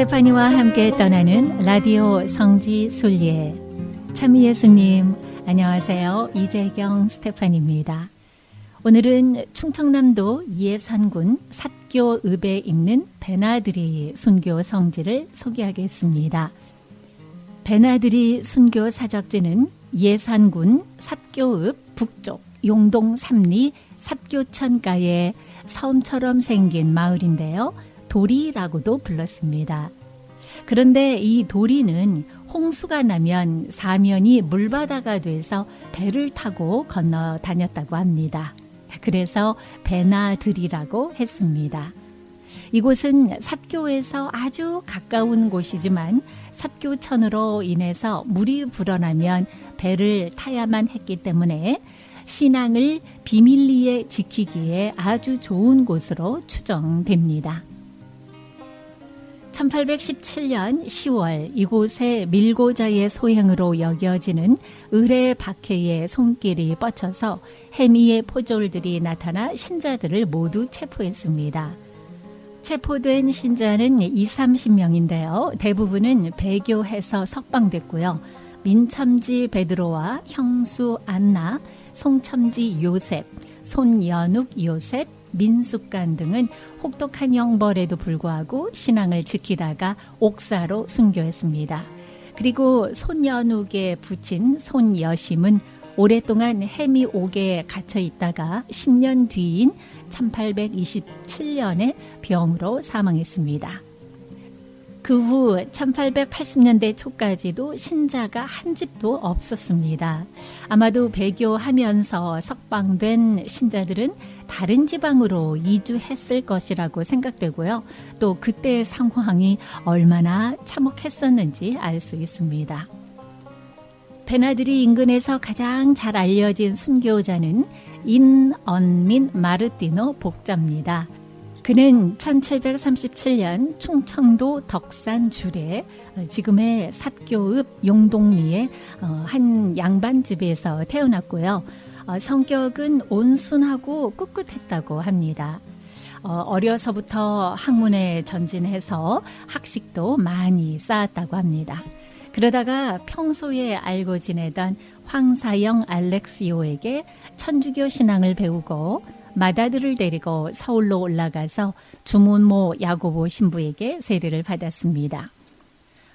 스테파니와 함께 떠나는 라디오 성지 순례 참 예수님 안녕하세요 이재경 스테파니입니다. 오늘은 충청남도 예산군 삽교읍에 있는 베나드리 순교 성지를 소개하겠습니다. 베나드리 순교 사적지는 예산군 삽교읍 북쪽 용동 삼리 삽교천가의 섬처럼 생긴 마을인데요. 도리라고도 불렀습니다. 그런데 이 도리는 홍수가 나면 사면이 물바다가 돼서 배를 타고 건너 다녔다고 합니다. 그래서 배나들이라고 했습니다. 이곳은 삽교에서 아주 가까운 곳이지만 삽교천으로 인해서 물이 불어나면 배를 타야만 했기 때문에 신앙을 비밀리에 지키기에 아주 좋은 곳으로 추정됩니다. 1817년 10월 이곳에 밀고자의 소행으로 여겨지는 의뢰 박해의 손길이 뻗쳐서 해미의 포졸들이 나타나 신자들을 모두 체포했습니다. 체포된 신자는 2, 30명인데요. 대부분은 배교해서 석방됐고요. 민첨지 베드로와 형수 안나, 송첨지 요셉, 손연욱 요셉, 민숙간 등은 혹독한 형벌에도 불구하고 신앙을 지키다가 옥사로 순교했습니다. 그리고 손연욱의 부친 손여심은 오랫동안 해미 옥에 갇혀 있다가 10년 뒤인 1827년에 병으로 사망했습니다. 그 후 1880년대 초까지도 신자가 한 집도 없었습니다. 아마도 배교하면서 석방된 신자들은 다른 지방으로 이주했을 것이라고 생각되고요. 또 그때의 상황이 얼마나 참혹했었는지 알 수 있습니다. 베나드리 인근에서 가장 잘 알려진 순교자는 인언민 마르티노 복자입니다. 그는 1737년 충청도 덕산 주례 지금의 삽교읍 용동리의 어, 한 양반집에서 태어났고요. 어, 성격은 온순하고 꿋꿋했다고 합니다. 어, 어려서부터 학문에 전진해서 학식도 많이 쌓았다고 합니다. 그러다가 평소에 알고 지내던 황사영 알렉시오에게 천주교 신앙을 배우고 마다들을 데리고 서울로 올라가서 주문모 야고보 신부에게 세례를 받았습니다.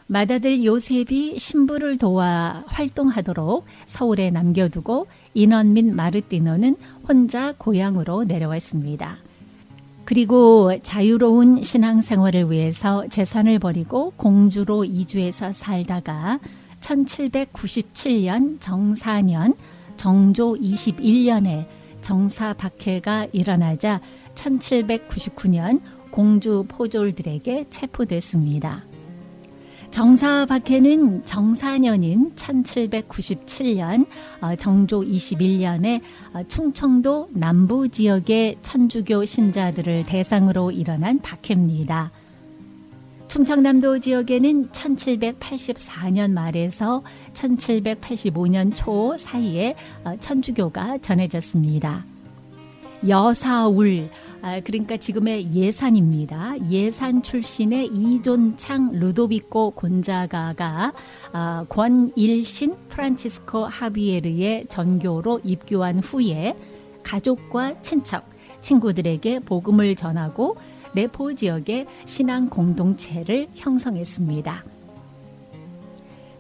마다들 요셉이 신부를 도와 활동하도록 서울에 남겨두고 인원 및 마르티노는 혼자 고향으로 내려왔습니다. 그리고 자유로운 신앙생활을 위해서 재산을 버리고 공주로 이주해서 살다가 1797년 정사년 정조 21년에 정사 박해가 일어나자 1799년 공주 포졸들에게 체포됐습니다. 정사 박해는 정사년인 1797년 어, 정조 21년에 어, 충청도 남부 지역의 천주교 신자들을 대상으로 일어난 박해입니다. 충청남도 지역에는 1784년 말에서 1785년 초 사이에 어, 천주교가 전해졌습니다. 여사울, 아, 그러니까 지금의 예산입니다. 예산 출신의 이존창 루도비코 곤자가가 아, 권일신 프란치스코 하비에르의 전교로 입교한 후에 가족과 친척, 친구들에게 복음을 전하고 레포 지역의 신앙 공동체를 형성했습니다.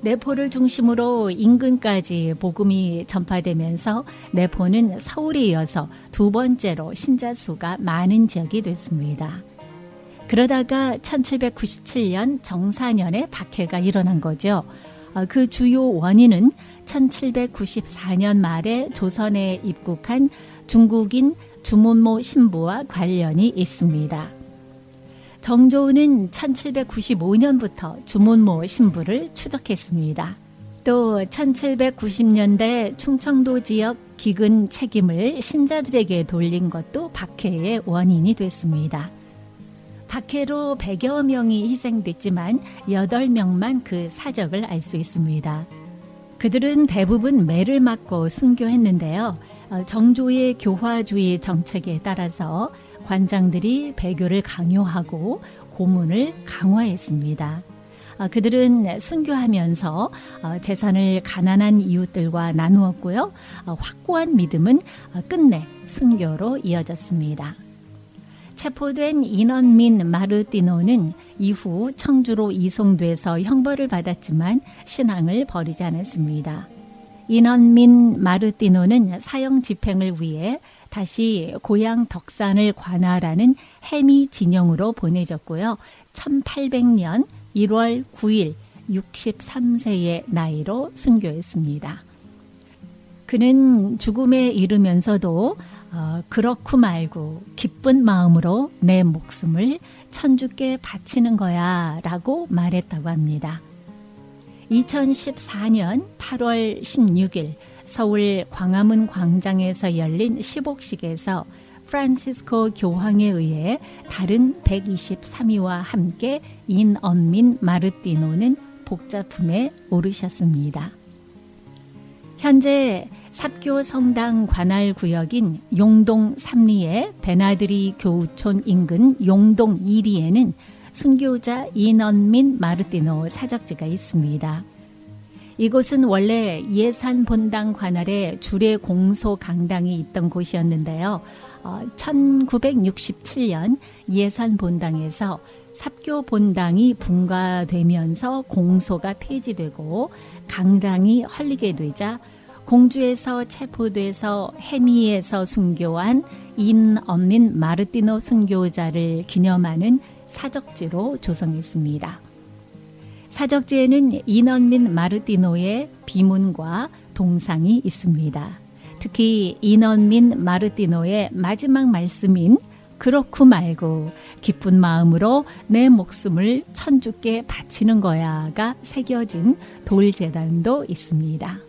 내포를 중심으로 인근까지 복음이 전파되면서 내포는 서울에 이어서 두 번째로 신자 수가 많은 지역이 됐습니다. 그러다가 1797년 정사년에 박해가 일어난 거죠. 어, 그 주요 원인은 1794년 말에 조선에 입국한 중국인 주문모 신부와 관련이 있습니다. 정조는 1795년부터 주문모 신부를 추적했습니다. 또 1790년대 충청도 지역 기근 책임을 신자들에게 돌린 것도 박해의 원인이 됐습니다. 박해로 100여 명이 희생됐지만 8명만 그 사적을 알 수 있습니다. 그들은 대부분 매를 맞고 순교했는데요. 어, 정조의 교화주의 정책에 따라서 관장들이 배교를 강요하고 고문을 강화했습니다. 아, 그들은 순교하면서 어, 재산을 가난한 이웃들과 나누었고요. 어, 확고한 믿음은 어, 끝내 순교로 이어졌습니다. 체포된 인원민 마르티노는 이후 청주로 이송돼서 형벌을 받았지만 신앙을 버리지 않았습니다. 인원민 마르티노는 사형 집행을 위해 다시 고향 덕산을 관할하는 해미 진영으로 보내졌고요. 1800년 1월 9일 63세의 나이로 순교했습니다. 그는 죽음에 이르면서도 어, 그렇고 말고 기쁜 마음으로 내 목숨을 천주께 바치는 거야 라고 말했다고 합니다. 2014년 8월 16일 서울 광화문 광장에서 열린 시복식에서 프란시스코 교황에 의해 다른 123위와 함께 인언민 마르티노는 복자품에 오르셨습니다. 현재 삽교 성당 관할 구역인 용동 3리의 베나드리 교우촌 인근 용동 2리에는 순교자 인언민 마르티노 사적지가 있습니다. 이곳은 원래 예산 본당 관할에 주례 공소 강당이 있던 곳이었는데요. 어, 1967년 예산 본당에서 삽교 본당이 분가되면서 공소가 폐지되고 강당이 헐리게 되자 공주에서 체포돼서 해미에서 순교한 인언민 마르티노 순교자를 기념하는 사적지로 조성했습니다. 사적지에는 인언민 마르티노의 비문과 동상이 있습니다. 특히 인언민 마르티노의 마지막 말씀인 그렇고 말고 기쁜 마음으로 내 목숨을 천주께 바치는 거야가 새겨진 돌재단도 있습니다.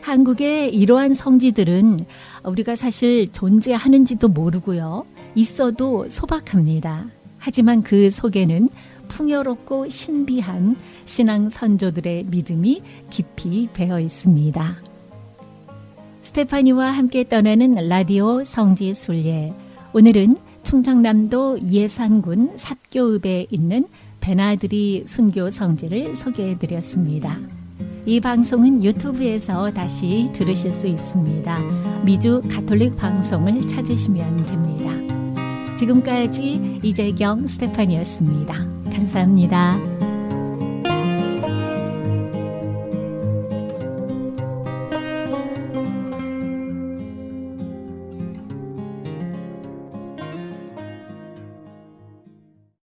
한국의 이러한 성지들은 우리가 사실 존재하는지도 모르고요. 있어도 소박합니다. 하지만 그 속에는 풍요롭고 신비한 신앙 선조들의 믿음이 깊이 배어 있습니다. 스테파니와 함께 떠나는 라디오 성지 순례. 오늘은 충청남도 예산군 삽교읍에 있는 베나드리 순교 성지를 소개해 드렸습니다. 이 방송은 유튜브에서 다시 들으실 수 있습니다. 미주 가톨릭 방송을 찾으시면 됩니다. 지금까지 이재경 스테파니였습니다. 감사합니다.